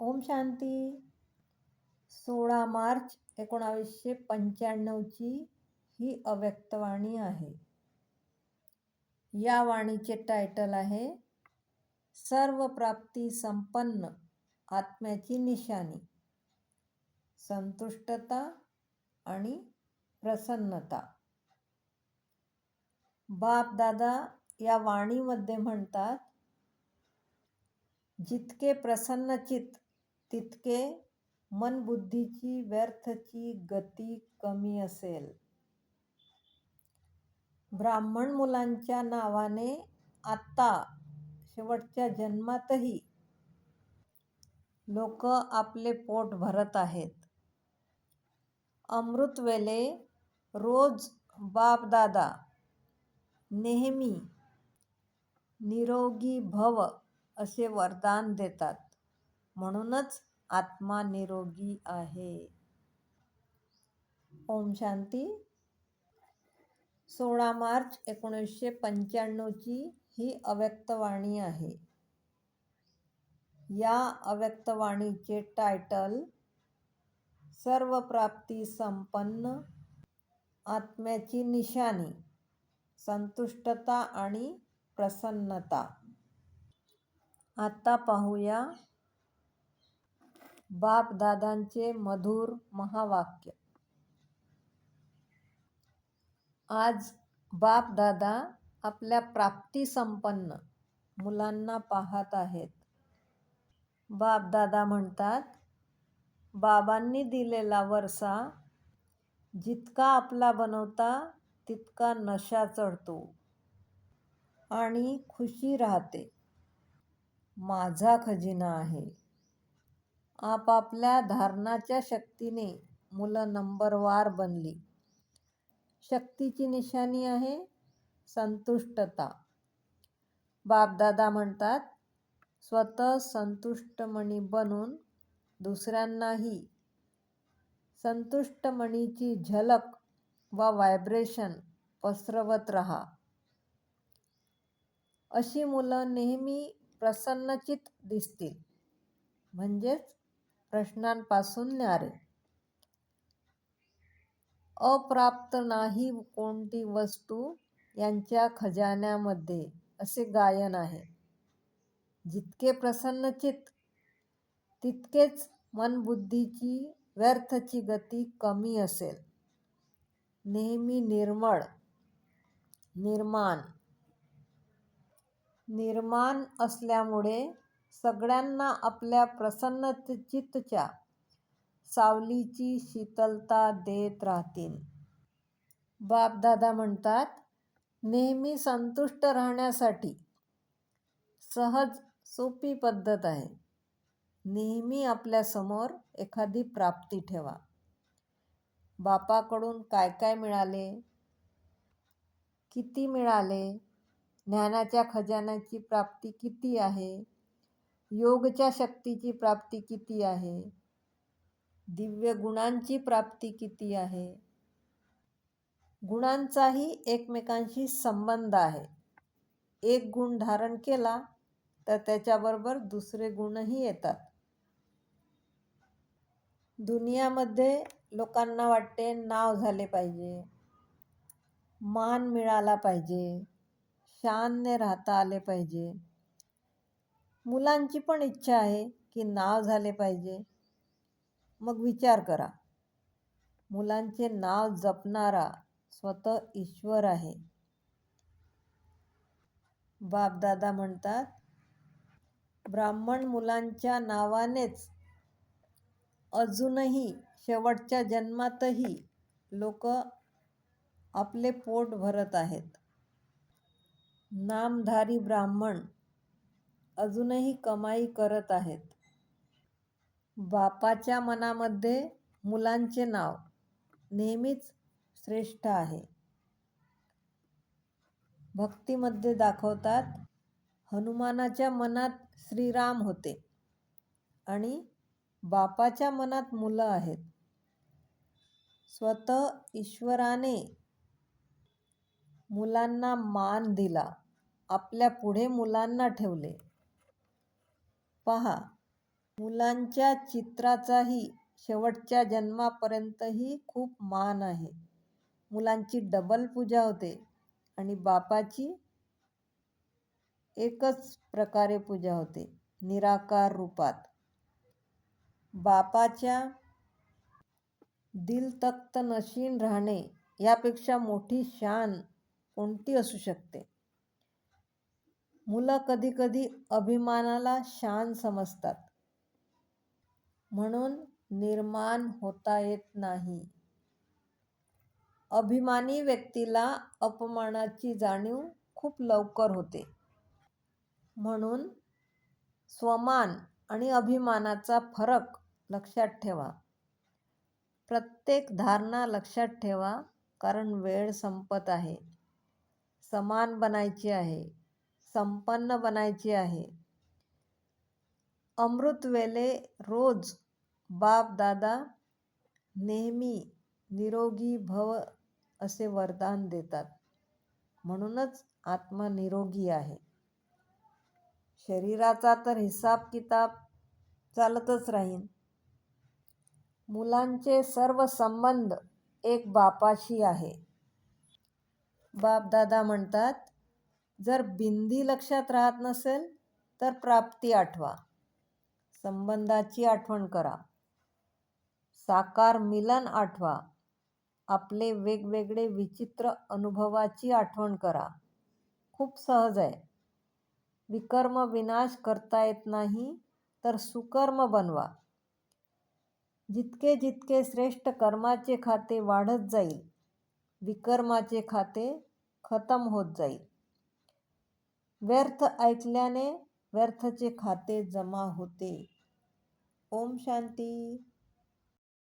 ओम शांती. सोळा मार्च एकोणावीसशे पंच्याण्णवची ही अव्यक्तवाणी आहे. या वाणीचे टायटल आहे सर्व प्राप्ती संपन्न आत्म्याची निशाणी संतुष्टता आणि प्रसन्नता. बाप दादा या वाणीमध्ये म्हणतात जितके प्रसन्नचित तितके मनबुद्धीची व्यर्थची गती कमी असेल. ब्राह्मण मुलांच्या नावाने आत्ता शेवटच्या जन्मातही लोक आपले पोट भरत आहेत. अमृतवेले रोज बापदादा नेहमी निरोगी भव असे वरदान देतात. म्हणूनच आत्मा निरोगी आहे. ओम शांती. सोळा मार्च एकोणीसशे पंच्याण्णवची ही अव्यक्तवाणी आहे. या अव्यक्तवाणीचे टायटल सर्व प्राप्ती संपन्न आत्म्याची निशाणी संतुष्टता आणि प्रसन्नता. आता पाहूया बापदादांचे मधुर महावाक्य. आज बापदादा आपल्या प्राप्तीसंपन्न मुलांना पाहत आहेत. बापदादा म्हणतात बाबांनी दिलेला वरसा जितका आपला बनवता तितका नशा चढतो आणि खुशी राहते. माझा खजिना आहे. आपापल्या धारणाच्या शक्तीने मुलं नंबरवार बनली. शक्तीची निशाणी आहे संतुष्टता. बापदादा म्हणतात स्वतः संतुष्टमणी बनून दुसऱ्यांनाही संतुष्टमणीची झलक वा व्हायब्रेशन पसरवत रहा. अशी मुलं नेहमी प्रसन्नचित दिसतील. म्हणजेच प्रश्नांपासून न्यारे. अप्राप्त नाही कोणती वस्तू यांच्या खजान्यामध्ये असे गायन आहे. जितके प्रसन्नचित तितकेच मनबुद्धीची व्यर्थची गती कमी असेल. नेहमी निर्मळ निर्माण निर्माण असल्यामुळे सगळ्यांना आपल्या प्रसन्नचित्तच्या सावलीची शीतलता देत राहतील. बापदादा म्हणतात नेहमी संतुष्ट राहण्यासाठी सहज सोपी पद्धत आहे. नेहमी आपल्यासमोर एखादी प्राप्ती ठेवा. बापाकडून काय काय मिळाले? किती मिळाले? ज्ञानाच्या खजान्याची प्राप्ती किती आहे? योगच्या शक्तीची प्राप्ती किती आहे? दिव्य गुणांची प्राप्ती किती आहे? गुणांचाही एकमेकांशी संबंध आहे. एक गुण धारण केला तर त्याच्याबरोबर दुसरे गुणही येतात. दुनियामध्ये लोकांना वाटते नाव झाले पाहिजे. मान मिळाला पाहिजे. शानने राहता आले पाहिजे. मुलांची पण इच्छा आहे की नाव झाले पाहिजे. मग विचार करा. मुलांचे नाव जपणारा स्वतः ईश्वर आहे. बापदादा म्हणतात ब्राह्मण मुलांच्या नावानेच अजूनही शेवटच्या जन्मातही लोक आपले पोट भरत आहेत. नामधारी ब्राह्मण अजूनही कमाई करत आहेत. बापाच्या मनामध्ये मुलांचे नाव नेहमीच श्रेष्ठ आहे. भक्तीमध्ये दाखवतात हनुमानाच्या मनात श्रीराम होते आणि बापाच्या मनात मुलं आहेत. स्वतः ईश्वराने मुलांना मान दिला आपल्या पुढे मुलांना ठेवले. पहा. मुलांच्या चित्राचाही शेवटच्या जन्मापर्यंतही खूप मान आहे. मुलांची डबल पूजा होते आणि बापाची एकच प्रकारे पूजा होते निराकार रूपात. बापाच्या दिल तख्त नशीन राहणे यापेक्षा मोठी शान कोणती असू शकते? मुलं कधीकधी अभिमानाला शान समजतात. म्हणून निर्माण होता येत नाही. अभिमानी व्यक्तीला अपमानाची जाणीव खूप लवकर होते. म्हणून स्वमान आणि अभिमानाचा फरक लक्षात ठेवा. प्रत्येक धारणा लक्षात ठेवा कारण वेळ संपत आहे. समान बनायची आहे. संपन्न बनायचे आहे. अमृतवेले रोज बाप दादा नेहमी निरोगी भव असे वरदान देतात. म्हणूनच आत्मा निरोगी आहे. शरीराचा तर हिसाब किताब चालतच राहीन. मुलांचे सर्व संबंध एक बापाशी आहे. बापदादा म्हणतात जर बिंदी लक्षात राहत नसेल तर प्राप्ती आठवा. संबंधाची आठवण करा. साकार मिलन आठवा. आपले वेगवेगळे विचित्र अनुभवाची आठवण करा. खूप सहज आहे. विकर्म विनाश करता येत नाही तर सुकर्म बनवा. जितके जितके श्रेष्ठ कर्माचे खाते वाढत जाईल विकर्माचे खाते खतम होत जाईल. व्यर्थ ऐकल्याने व्यर्थचे खाते जमा होते. ओम शांती.